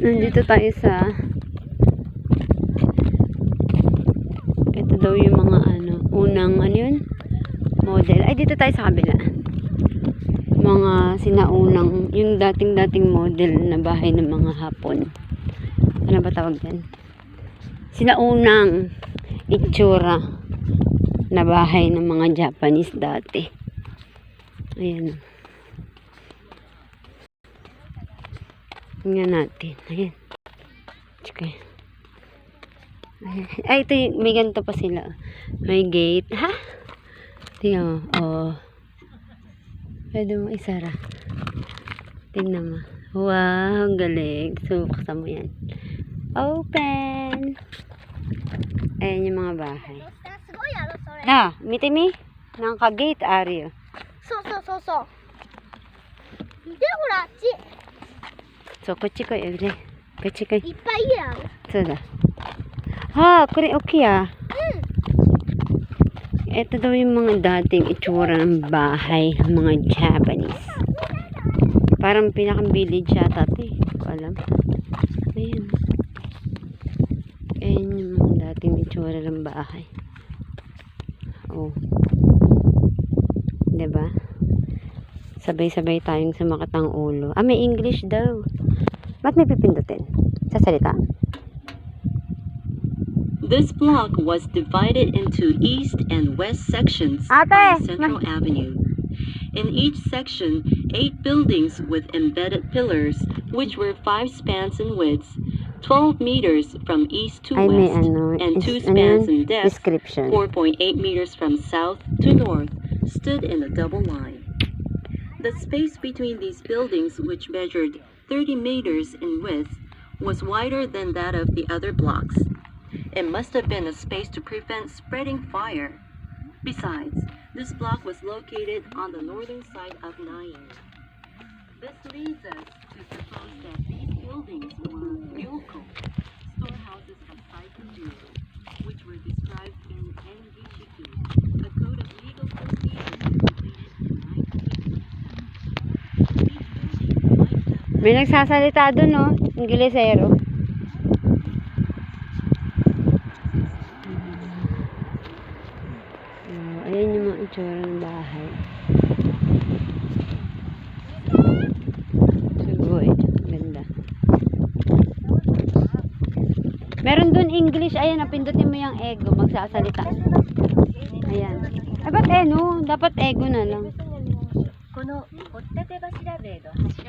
Nandito tayo sa ito daw yung mga ano, unang ano yun? Model. Ay, dito tayo sa kabila. Mga sinaunang, yung dating-dating model na bahay ng mga Hapon. Ano ba tawag yan? Sinaunang itsura na bahay ng mga Japanese dati. Ayan. Tingnan natin. Ayan. Okay. Ay, ito yung, may ganito pa sila. May gate. Ha? Tingnan mo. Oo. Oh. Pwede mo isara. Tingnan mo. Wow, ang galing. Subuksan mo yan. Open! Ayan yung mga bahay. Na, mitimi? Nang ka-gate, Ario. So, so, so, so. Hindi, wala. そうでほらあっち So, こっち来いよ、ね。こっち来い。いっぱい家あるそうだ。Ah, これ okay ah. Ito daw yung mga dating itsura ng bahay ng mga Japanese. Parang pinakang village yata ito eh. Hindi ko alam. Ayan. Ayan yung mga dating itsura ng bahay. Oh. 'Di ba? Sabay-sabay tayong sumakat ang ulo. Ah, may English daw. Ba't may pipindutin? Sa salita? This block was divided into east and west sections Ate, by Central Avenue. In each section, eight buildings with embedded pillars, which were five spans in width, 12 meters from east to Ay, west, ano, and two ano spans in depth, Description. 4.8 meters from south to north, stood in a double line. The space between these buildings, which measured 30 meters in width, was wider than that of the other blocks. It must have been a space to prevent spreading fire. Besides, this block was located on the northern side of Nain. This leads us to suppose that these buildings were ryoko, storehouses of Saikaju, May nagsasalita dun, no? Inglesero. Oh, ayan yung mga itsura ng bahay. Sugoy. Ganda. Meron dun English. Ayan, napindutin mo yung ego. Magsasalita. Ayan. Ay, ba't eh, no? Dapat ego na lang. この掘っ立て柱塀の柱